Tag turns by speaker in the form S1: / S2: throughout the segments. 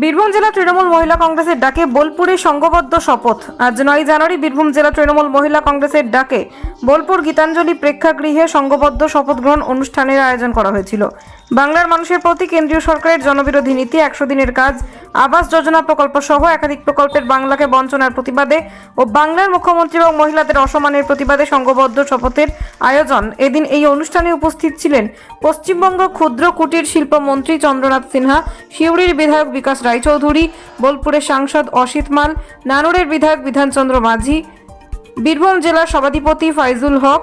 S1: বীরভূম জেলা তৃণমূল মহিলা কংগ্রেসের ডাকে বোলপুরে সংঘবদ্ধ শপথ। আজ নয় জানুয়ারি বীরভূম জেলা তৃণমূল মহিলা কংগ্রেসের ডাকে বোলপুর গীতাঞ্জলি প্রেক্ষাগৃহে সংঘবদ্ধ শপথ গ্রহণ অনুষ্ঠানের আয়োজন করা হয়েছিল। বাংলার মানুষের প্রতি কেন্দ্রীয় সরকারের জনবিরোধী নীতি, একশো দিনের কাজ, আবাস যোজনা প্রকল্প সহ একাধিক প্রকল্পের বাংলাকে বঞ্চনার প্রতিবাদে ও বাংলার মুখ্যমন্ত্রী এবং মহিলাদের অসম্মানের প্রতিবাদে সংঘবদ্ধ শপথের আয়োজন। এদিন এই অনুষ্ঠানে উপস্থিত ছিলেন পশ্চিমবঙ্গ ক্ষুদ্র কুটির শিল্প মন্ত্রী চন্দ্রনাথ সিনহা শিউড়ির বিধায়ক বিকাশ রায়চৌধুরী, বোলপুরের সাংসদ অসিত মাল, নানুরের বিধায়ক বিধানচন্দ্র মাঝি, বীরভূম জেলার সভাধিপতি ফাইজুল হক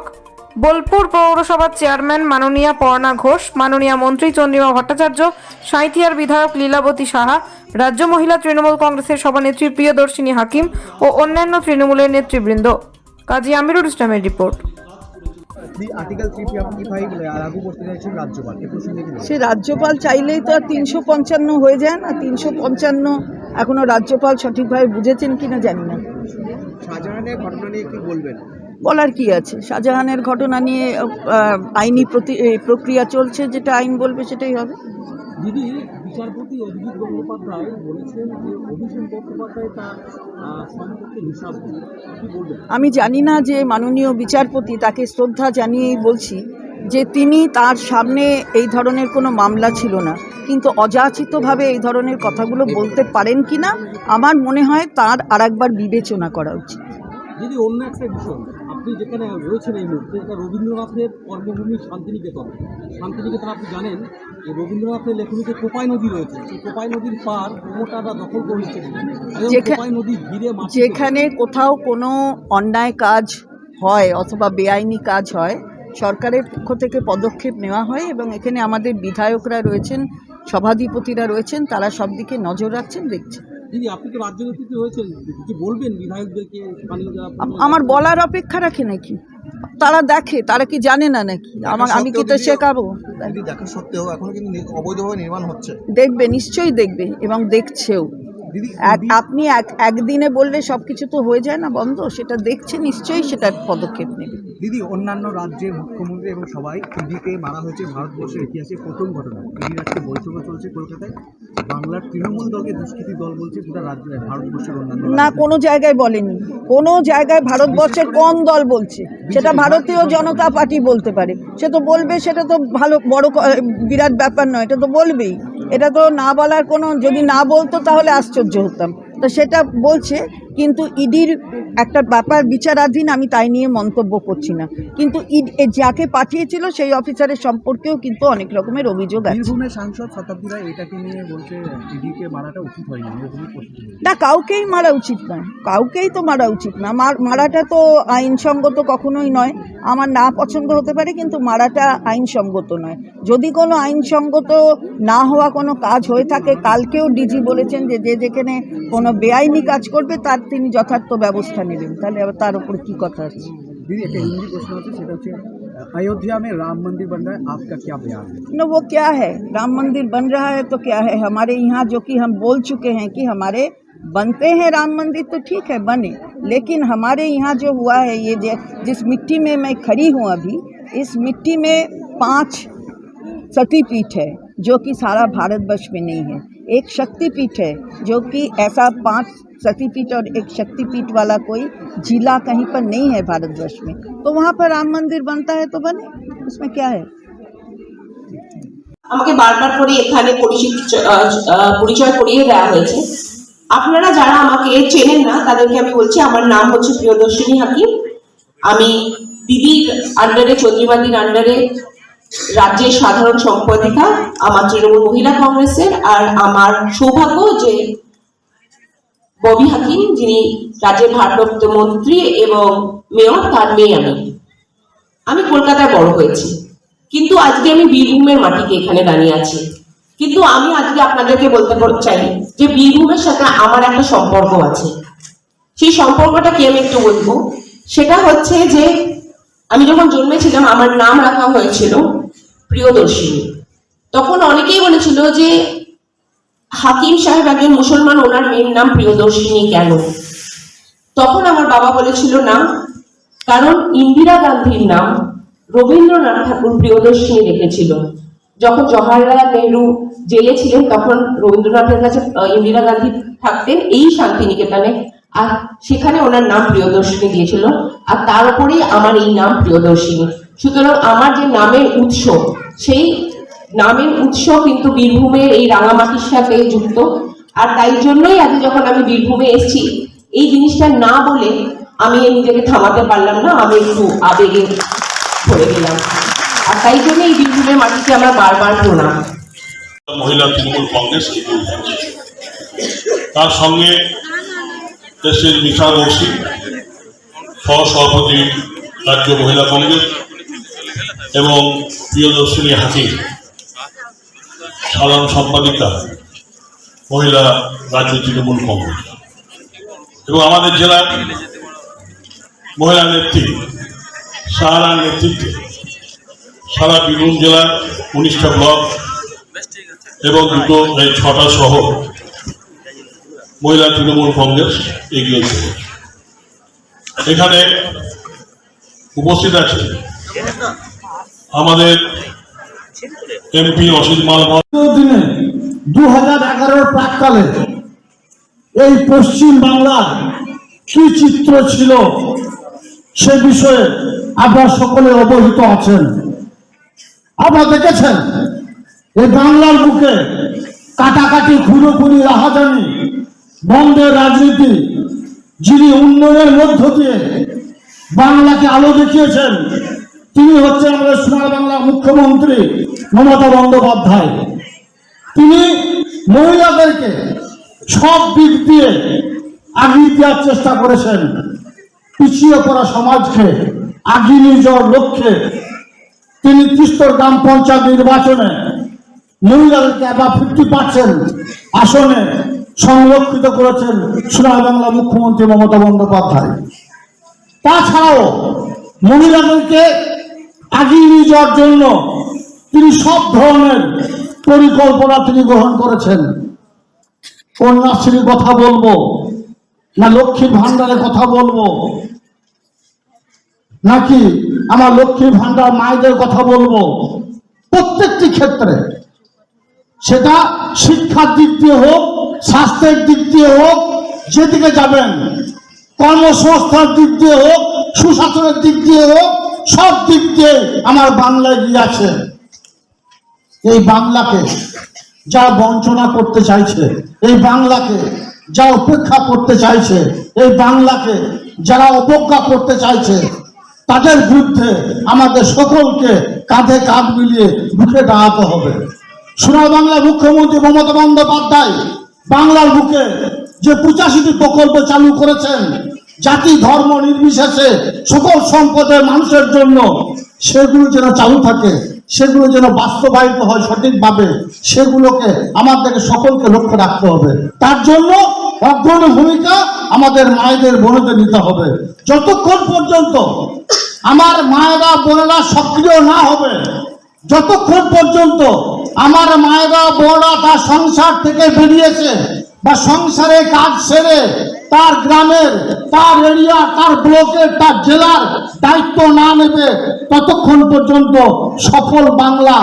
S1: বোলপুর পৌরসভার চেয়ারম্যান মাননীয়া পর্ণা ঘোষ মাননীয়া মন্ত্রী চন্দ্রিমা ভট্টাচার্য সাঁইথিয়ার বিধায়ক লীলাবতী সাহা রাজ্য মহিলা তৃণমূল কংগ্রেসের সভানেত্রী প্রিয়দর্শিনী হাকিম ও অন্যান্য তৃণমূলের নেতৃবৃন্দ। কাজী আমিরুল ইসলামের রিপোর্ট?
S2: সে রাজ্যপাল চাইলেই তো আর তিনশো পঞ্চান্ন হয়ে যায় না তিনশো পঞ্চান্ন এখনও রাজ্যপাল সঠিকভাবে বুঝেছেন কিনা জানি না।
S3: শাহজাহানের ঘটনা নিয়ে কি বলবেন?
S2: বলার কি আছে? শাহজাহানের ঘটনা নিয়ে আইনি প্রতি প্রক্রিয়া চলছে যেটা আইন বলবে সেটাই হবে।
S4: দিদি বিচারপতি অভিজিৎ গঙ্গোপাধ্যায় বলেছেন যে অভিষেক বন্দ্যোপাধ্যায় তার সম্পর্কে হিসাব
S2: আমি জানি না যে মাননীয় বিচারপতি তাকে শ্রদ্ধা জানিয়েই বলছি যে তিনি তার সামনে এই ধরনের কোনো মামলা ছিল না। কিন্তু অযাচিতভাবে এই ধরনের কথাগুলো বলতে পারেন কি না আমার মনে হয় তার আরেকবার বিবেচনা করা উচিত।
S4: দিদি অন্য একটা বিষয়। আপনি যেখানে রয়েছেন এই মুহূর্তে এটা রবীন্দ্রনাথের কর্মভূমি শান্তিনিকেতন। শান্তিনিকেতন আপনি জানেন যে রবীন্দ্রনাথের লেখনীতে কোপাই নদী রয়েছে। সেই কোপাই নদীর পার প্রমোটাররা দখল করে নিচ্ছে এবং
S2: যেখা-
S4: কোপাই নদী ঘিরে
S2: যেখানে কোথাও কোনো অন্যায় কাজ হয় অথবা বেআইনি কাজ হয় সরকারের পক্ষ থেকে পদক্ষেপ নেওয়া হয় এবং এখানে আমাদের বিধায়করা রয়েছেন সভাধিপতিরা রয়েছেন তারা সব দিকে নজর রাখছেন দেখছেন।
S4: দিদি আপনি তো রাজ্য নেতৃত্বে কিছু বলবেন বিধায়কদেরকে স্থানীয় যারা
S2: আম- আমার বলার অপেক্ষা রাখে নাকি? তারা দেখে তারা কি জানে না নাকি? আমার আমি কি তো শেখাবো?
S3: দেখা সত্ত্বেও এখন কিন্তু অবৈধভাবে নির্মাণ হচ্ছে।
S2: দেখবে নিশ্চয়ই দেখবে এবং দেখছেও। এক আপনি এক একদিনে বললে সব কিছু তো হয়ে যায় না বন্ধ। সেটা দেখছে নিশ্চয়ই সেটা পদক্ষেপ নেবে।
S3: দিদি অন্যান্য রাজ্যের মুখ্যমন্ত্রী এবং সবাই ইডিকে মারা হয়েছে ভারতবর্ষের ইতিহাসে প্রথম ঘটনা। ইডির আজকে বৈঠকও চলছে কলকাতায়। বাংলার তৃণমূল দলকে দুষ্কৃতী দল বলছে গোটা রাজ্য ভারতবর্ষের অন্যান্য
S2: না কোনো জায়গায় বলেনি। কোনো জায়গায় ভারতবর্ষের কোন দল বলছে। সেটা ভারতীয় জনতা পার্টি বলতে পারে। সে তো বলবে সেটা তো ভালো বড় বিরাট ব্যাপার নয় এটা তো বলবেই। এটা তো না বলার কোনো যদি না বলতো তাহলে আশ্চর্য হতাম। তো সেটা বলছে কিন্তু ইডির একটা ব্যাপার বিচারাধীন আমি তাই নিয়ে মন্তব্য করছি না। কিন্তু ইড যাকে পাঠিয়েছিল সেই অফিসারের সম্পর্কেও কিন্তু অনেক রকমের অভিযোগ আছে।
S3: সাংসদ এটাকে নিয়ে বলছে ইডিকে মারাটা উচিত হয়নি।
S2: না কাউকেই মারা উচিত নয়। কাউকেই তো মারা উচিত না। মার- মারাটা তো আইনসঙ্গত কখনোই নয়। আমার না পছন্দ হতে পারে কিন্তু মারাটা আইনসঙ্গত নয়। যদি কোনো আইনসঙ্গত না হওয়া কোনো কাজ হয়ে থাকে কালকেও ডিজি বলেছেন যে যে যেখানে কোনো বেআইনি কাজ করবে তার তিনি যথার্থ ব্যবস্থা নেবেন তাহলে আবার তার উপর কি কথা আছে
S3: दीदी एक हिंदी प्रश्न আছে সেটা হচ্ছে अयोध्या में राम मंदिर बन रहा है आपका क्या बयान है
S2: न वो क्या है राम मंदिर बन रहा है तो क्या है हमारे यहाँ जो कि हम बोल चुके हैं कि हमारे बनते हैं राम मंदिर तो ठीक है बने लेकिन हमारे यहाँ जो हुआ है ये जे- जिस मिट्टी में मैं खड़ी हूँ अभी इस मिट्टी में पांच सतीपीठ है जो कि सारा भारतवर्ष में नहीं है एक शक्तिपीठ है जो कि ऐसा पांच सतीपीठ और एक शक्तिपीठ वाला कोई जिला कहीं पर नहीं है भारतवर्ष में तो वहाँ पर राम मंदिर बनता है तो बने उसमें क्या है
S5: আমাকে বারবার করে এখানে পরিচিত আহ, আহ, পরিচয় করিয়ে দেওয়া হয়েছে আপনারা যারা আমাকে চেনেন না তাদেরকে আমি বলছি আমার নাম হচ্ছে প্রিয়দর্শিনী হাকিম আমি দিদির আন্ডারে চন্দ্রিমাদির আন্ডারে রাজ্যের সাধারণ সম্পাদিকা, আমার তৃণমূল মহিলা কংগ্রেসের আর আমার সৌভাগ্য যে ববি হাকিম, যিনি রাজ্যের ভারপ্রাপ্ত মন্ত্রী এবং মেয়র, তার মেয়ে আমি। আমি কলকাতায় বড় হয়েছি। কিন্তু আজকে আমি বীরভূমের মাটিকে এখানে দাঁড়িয়ে আছি। কিন্তু আমি আজকে আপনাদেরকে বলতে চাই যে বীরভূমের সাথে আমার একটা সম্পর্ক আছে। সেই সম্পর্কটা কি আমি একটু বলব? সেটা হচ্ছে যে আমি যখন জন্মেছিলাম, আমার নাম রাখা হয়েছিল প্রিয়দর্শিনী। তখন অনেকেই বলেছিল যে, হাকিম সাহেব একজন মুসলমান, ওনার মেয়ের নাম প্রিয়দর্শিনী কেন? তখন আমার বাবা বলেছিল, না, কারণ ইন্দিরা গান্ধীর নাম রবীন্দ্রনাথ ঠাকুর প্রিয়দর্শিনী রেখেছিল। যখন জওয়াহরলাল নেহরু জেলে ছিলেন, তখন রবীন্দ্রনাথের কাছে ইন্দিরা গান্ধী থাকতেন, এই শান্তিনিকেতনে আর সেখানে ওনার নাম প্রিয়দর্শিনী দিয়েছিল, আর তার উপরেই আমার এই নাম প্রিয়দর্শিনী সুতরাং আমার যে নামের উৎস, সেই নামের উৎস কিন্তু বীরভূমের এই রাঙামাটির সাথে যুক্ত। আর তাই জন্যই আজ যখন আমি বীরভূমে এসেছি, এই জিনিসটা না বলে আমি নিজেকে থামাতে পারলাম না, আমি একটু আবেগে পড়ে গেলাম। আর তাই জন্য এই বীরভূমের মাটিকে আমরা বারবার প্রণাম।
S6: মহিলা তৃণমূল কংগ্রেস, তার সঙ্গে দেশের মিশা বক্সি সহসভাপতি রাজ্য মহিলা কংগ্রেস এবং প্রিয়দর্শিনী হাকিম, সাধারণ সম্পাদিকা মহিলা রাজ্য তৃণমূল কংগ্রেস। এবং আমাদের জেলার মহিলা নেত্রী, সাহারার নেতৃত্বে সারা বীরভূম জেলার উনিশটা ব্লক এবং দুটো, এই ছটা সহ মহিলা তৃণমূল কংগ্রেস এগিয়ে এখানে উপস্থিত আছে আমাদের এমপি অসিত মাল
S7: দিনে দু হাজার এগারোর প্রাককালে এই পশ্চিম বাংলার কি চিত্র ছিল সে বিষয়ে আপনারা সকলে অবহিত আছেন। আপনারা দেখেছেন? এই বাংলার বুকে কাটাকাটি খুনোখুনি, রাহাজানি বন্ধের রাজনীতি, যিনি উন্নয়নের মধ্য দিয়ে বাংলাকে আলো দেখিয়েছেন, তিনি হচ্ছেন আমাদের সোনার বাংলার মুখ্যমন্ত্রী মমতা বন্দ্যোপাধ্যায়। তিনি মহিলাদেরকে সব দিক দিয়ে আগিয়ে দেওয়ার চেষ্টা করেছেন, পিছিয়ে পড়া সমাজকে আগিয়ে নিয়ে যাওয়ার লক্ষ্যে। তিনি তিস্তর গ্রাম পঞ্চায়েত নির্বাচনে মহিলাদেরকে এবার ফিফটি পার্সেন্ট আসনে সংরক্ষিত করেছেন সোনার বাংলা মুখ্যমন্ত্রী মমতা বন্দ্যোপাধ্যায়। তাছাড়াও মহিলাদেরকে আগিয়ে নিয়ে যাওয়ার জন্য তিনি সব ধরনের পরিকল্পনা তিনি গ্রহণ করেছেন। কন্যাশ্রীর কথা বলব, না লক্ষ্মীর ভান্ডারের কথা বলব, নাকি আমার লক্ষ্মীর ভান্ডার মায়েদের কথা বলব। প্রত্যেকটি ক্ষেত্রে সেটা শিক্ষার দিক দিয়ে হোক স্বাস্থ্যের দিক দিয়ে হোক, যেদিকে যাবেন কর্মসংস্থার দিক দিয়ে হোক, সুশাসনের দিক দিয়ে হোক, সব দিক দিয়ে আমার বাংলা এগিয়ে আছে। এই বাংলাকে যা বঞ্চনা করতে চাইছে, এই বাংলাকে যা উপেক্ষা করতে চাইছে, এই বাংলাকে যারা অবজ্ঞা করতে চাইছে, তাদের বিরুদ্ধে আমাদের সকলকে কাঁধে কাঁধ মিলিয়ে বুকে দাঁড়াতে হবে। সোনার বাংলা মুখ্যমন্ত্রী মমতা বন্দ্যোপাধ্যায় বাংলার বুকে যে পঁচাশিটি প্রকল্প চালু করেছেন, জাতি, ধর্ম নির্বিশেষে সকল সম্পদের মানুষের জন্য, সেগুলো যেন চালু থাকে, সেগুলো যেন বাস্তবায়িত হয় সঠিকভাবে, সেগুলোকে আমাদেরকে সকলকে লক্ষ্য রাখতে হবে। তার জন্য অগ্রণী ভূমিকা আমাদের মায়েদের, বোনদের নিতে হবে। যতক্ষণ পর্যন্ত আমার মায়েরা, বোনেরা সক্রিয় না হবে যতক্ষণ পর্যন্ত আমার মায়েরা বোনরা তার সংসার থেকে বেরিয়েছে বা সংসারে কাজ সেরে, তার গ্রামের, তার এরিয়া, তার ব্লকের, তার জেলার দায়িত্ব না নেবে, ততক্ষণ পর্যন্ত সফল বাংলা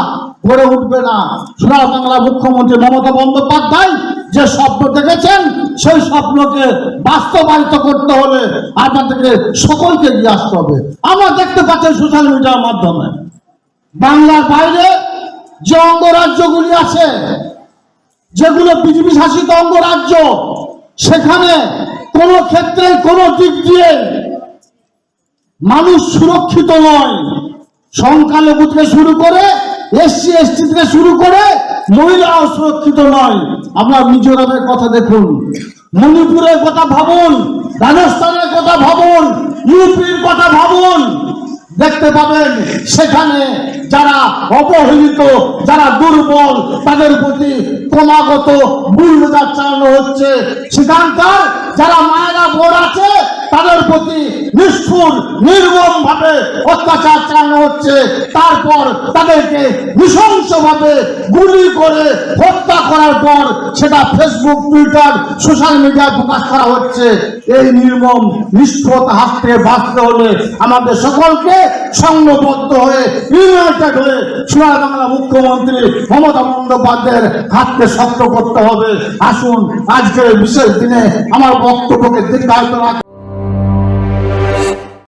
S7: গড়ে উঠবে না। সোনার বাংলা মুখ্যমন্ত্রী মমতা বন্দ্যোপাধ্যায় যে স্বপ্ন দেখেছেন, সেই স্বপ্নকে বাস্তবায়িত করতে হলে আপনাদেরকে সকলকে এগিয়ে আসতে হবে। আমরা দেখতে পাচ্ছি সোশ্যাল মিডিয়ার মাধ্যমে। বাংলার বাইরে যে অঙ্গরাজ্যগুলি আছে, যেগুলো বিজেপি শাসিত অঙ্গরাজ্য, সেখানে কোন ক্ষেত্রে কোন দিক দিয়ে মানুষ সুরক্ষিত নয়। সংখ্যালঘু থেকে শুরু করে এসসি এসটি থেকে শুরু করে মহিলাও সুরক্ষিত নয়। আপনার মিজোরামের কথা দেখুন, মণিপুরের কথা ভাবুন, রাজস্থানের কথা ভাবুন, ইউপির কথা ভাবুন, দেখতে পাবেন সেখানে যারা অবহেলিত যারা দুর্বল, তাদের প্রতি ক্রমাগত বুলডোজার চালানো হচ্ছে। সেখানকার যারা মায়েরা বোর আছে তাদের প্রতি নিষ্ঠুর, নির্মম ভাবে অত্যাচার চালানো হচ্ছে। তারপর তাদেরকে নৃশংসভাবে গুলি করে হত্যা করার পর সেটা ফেসবুক টুইটার সোশ্যাল মিডিয়ায় প্রকাশ করা হচ্ছে। এই নির্মম নিষ্ঠুরতা হাত থেকে বাঁচতে হলে আমাদের সকলকে সংঘবদ্ধ হয়ে ইউনাইটেড হয়ে সোনার বাংলা মুখ্যমন্ত্রী মমতা বন্দ্যোপাধ্যায়ের হাতকে শক্ত করতে হবে। আসুন, আজকের বিশেষ দিনে আমার বক্তব্যকে দীর্ঘায়িত রাখ।